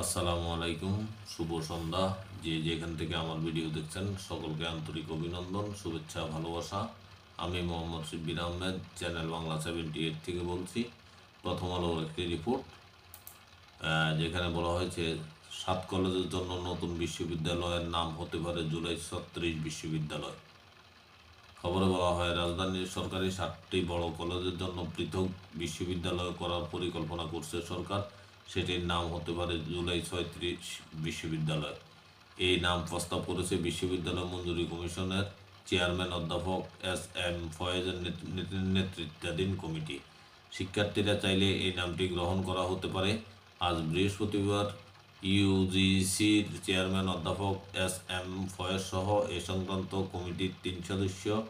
আসসালামু আলাইকুম, শুভ সন্ধ্যা। যে যেখান থেকে আমার ভিডিও দেখছেন, সকলকে আন্তরিক অভিনন্দন, শুভেচ্ছা, ভালোবাসা। আমি Mohammad Shibbir Ahmed, channel Bangla seventy eight থেকে বলছি। প্রথম আলোর একটি রিপোর্ট যেখানে বলা হয়েছে, সাত কলেজের জন্য নতুন বিশ্ববিদ্যালয়ের নাম হতে পারে জুলাই ছত্রিশ বিশ্ববিদ্যালয়। খবরে বলা হয়, রাজধানীর সরকারি সাতটি বড় কলেজের জন্য পৃথক বিশ্ববিদ্যালয় করার পরিকল্পনা করছে সরকার। সেটির নাম হতে পারে জুলাই ছয়ত্রিশ বিশ্ববিদ্যালয়। এই নাম প্রস্তাব করেছে বিশ্ববিদ্যালয় মঞ্জুরি কমিশনের চেয়ারম্যান অধ্যাপক এস এম ফয়েজের নেত- নেত- নেতৃত্বাধীন কমিটি। শিক্ষার্থীরা চাইলে এই নামটি গ্রহণ করা হতে পারে। আজ বৃহস্পতিবার ইউজিসির চেয়ারম্যান অধ্যাপক এস এম ফয়েজ সহ এ সংক্রান্ত কমিটির তিন সদস্য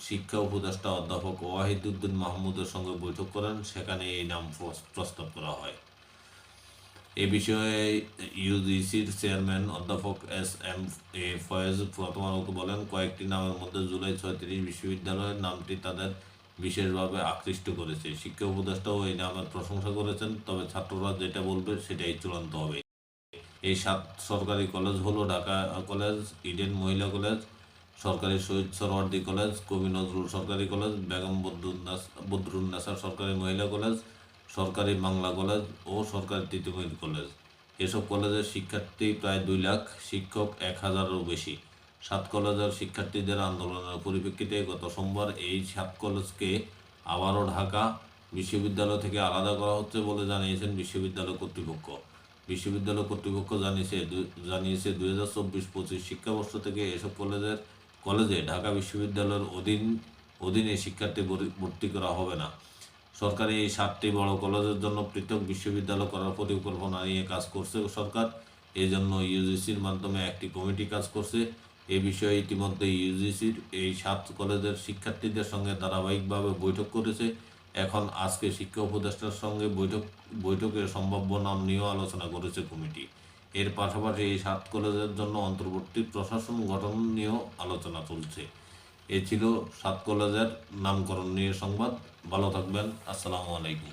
শিক্ষা উপদেষ্টা অধ্যাপক ওয়াহিদুদ্দিন মাহমুদের সঙ্গে বৈঠক করেন। সেখানে এই নাম প্রস- প্রস্তাব করা হয়। এ বিষয়ে ইউজিসির চেয়ারম্যান অধ্যাপক এস এম এ ফয়েজ প্রথম বলেন, কয়েকটি নামের মধ্যে জুলাই ছয়ত্রিশ বিশ্ববিদ্যালয়ের নামটি তাদের বিশেষভাবে আকৃষ্ট করেছে। শিক্ষা উপদেষ্টাও এই নামের প্রশংসা করেছেন, তবে ছাত্ররা যেটা বলবে সেটাই চূড়ান্ত হবে। এই সাত সরকারি কলেজ হলো ঢাকা কলেজ, ইডেন মহিলা কলেজ, সরকারি শহীদ সরওয়ার্দী কলেজ, কবি নজরুল সরকারি কলেজ, বেগম বদরুন্নাসা সরকারি মহিলা কলেজ সরকারি বাংলা কলেজ ও সরকারি তৃতীয় কলেজ এসব কলেজের শিক্ষার্থী প্রায় দুই লাখ, শিক্ষক এক হাজারেরও বেশি। সাত কলেজের শিক্ষার্থীদের আন্দোলনের পরিপ্রেক্ষিতে গত সোমবার এই সাত কলেজকে আবারও ঢাকা বিশ্ববিদ্যালয় থেকে আলাদা করা হচ্ছে বলে জানিয়েছেন বিশ্ববিদ্যালয় কর্তৃপক্ষ। বিশ্ববিদ্যালয় কর্তৃপক্ষ জানিয়েছে জানিয়েছে দুই হাজার চব্বিশ পঁচিশ শিক্ষাবর্ষ থেকে এসব কলেজের কলেজে ঢাকা বিশ্ববিদ্যালয়ের অধীন, অধীনে শিক্ষার্থী ভরি- ভর্তি করা হবে না। সরকারি এই সাতটি বড় কলেজের জন্য পৃথক বিশ্ববিদ্যালয় করার পরিকল্পনা নিয়ে কাজ করছে সরকার। এই জন্য ইউজিসির মাধ্যমে একটি কমিটি কাজ করছে। এ বিষয়ে ইতিমধ্যে ইউজিসির এই সাত কলেজের শিক্ষার্থীদের সঙ্গে ধারাবাহিকভাবে বৈঠক করেছে। এখন আজকে শিক্ষা উপদেষ্টার সঙ্গে বৈঠক বৈঠকের সম্ভাব্য নাম নিয়েও আলোচনা করেছে কমিটি। এর পাশাপাশি এই সাত কলেজের জন্য অন্তর্বর্তী প্রশাসন গঠন নিয়েও আলোচনা চলছে। এ ছিল সাত কলেজের নামকরণ নিয়ে সংবাদ। ভালো থাকবেন। আসসালামু আলাইকুম।